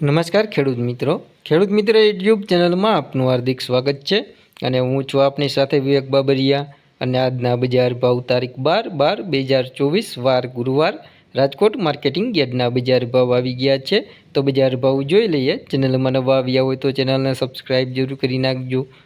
નમસ્કાર ખેડૂત મિત્રો. ખેડૂત મિત્ર યુટ્યુબ ચેનલમાં આપનું હાર્દિક સ્વાગત છે અને હું છું આપની સાથે વિવેક બાબરિયા અને આજના બજાર ભાવ તારીખ બાર બાર બે હજાર ચોવીસ વાર ગુરુવાર. રાજકોટ માર્કેટિંગ યાર્ડના બજાર ભાવ આવી ગયા છે. તો બજાર ભાવ જોઈ લઈએ. ચેનલમાં નવા આવ્યા હોય તો ચેનલને સબસ્ક્રાઈબ જરૂર કરી નાખજો.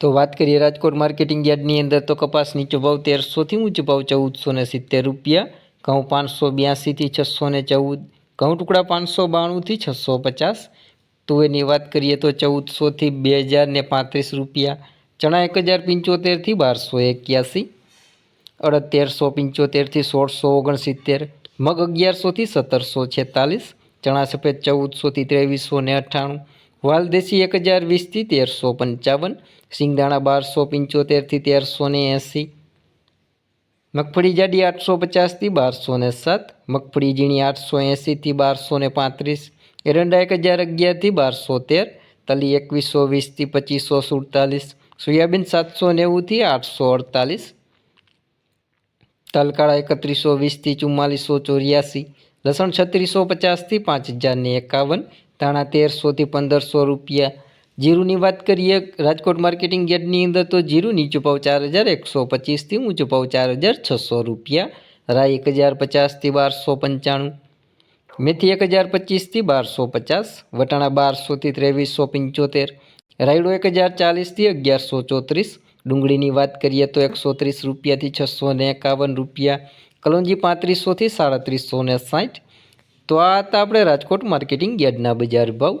તો વાત કરીએ રાજકોટ માર્કેટિંગ યાર્ડની અંદર તો કપાસ નીચો તેરસોથી ઊંચો ભાવ ચૌદસો ને સિત્તેર રૂપિયા, ઘઉં પાંચસો બ્યાસીથી છસો ને ચૌદ, ઘઉં ટુકડા પાંચસો બાણુંથી છસો પચાસ તુવેરની વાત કરીએ તો ચૌદસોથી બે હજાર ને પાંત્રીસ રૂપિયા, ચણા એક હજાર પંચોતેરથી બારસો એક્યાસી, અડદ તેરસો પંચોતેરથી સોળસો ઓગણસિત્તેર, મગ અગિયારસોથી સત્તરસો છેતાલીસ, ચણા સફેદ ચૌદસોથી ત્રેવીસો ને અઠ્ઠાણું વાલદેશી એક હજાર વીસથી તેરસો પંચાવન, સિંગદાણા બારસો પંચોતેરથી તેરસો ને એંસી, મગફળી જાડી આઠસો પચાસથી બારસો ને સાત, મગફળી ઝીણી આઠસો એંસીથી બારસો ને પાંત્રીસ, એરંડા એક હજાર અગિયારથી બારસો તેર, તલી એકવીસો વીસથી પચીસો સુડતાલીસ, સોયાબીન સાતસો નેવુંથી આઠસો અડતાલીસ, તલકાળા એકત્રીસો વીસથી ચુમ્માલીસો ચોર્યાસી લસણ છત્રીસો પચાસથી પાંચ હજારને એકાવન, ધાણા તેરસોથી પંદરસો રૂપિયા. જીરુની વાત કરીએ, રાજકોટ માર્કેટિંગ યાર્ડની અંદર તો જીરું નીચું ભાવ ચાર હજાર એકસો પચીસથી ઊંચો ભાવ ચાર હજાર છસો રૂપિયા. રાઈ એક હજાર પચાસથી બારસો પંચાણું. મેથી એક હજાર પચીસથી બારસો પચાસ. વટાણા બારસોથી ત્રેવીસો પંચોતેર. રાયડો એક હજાર ચાલીસથી અગિયારસો ચોત્રીસ. ડુંગળીની વાત કરીએ તો એકસો ત્રીસ રૂપિયાથી છસો ને એકાવન રૂપિયા, કલોંજી પાંત્રીસોથી સાડત્રીસો ને સાઠ. તો આ હતા આપણે રાજકોટ માર્કેટિંગ યાર્ડના બજાર ભાવ.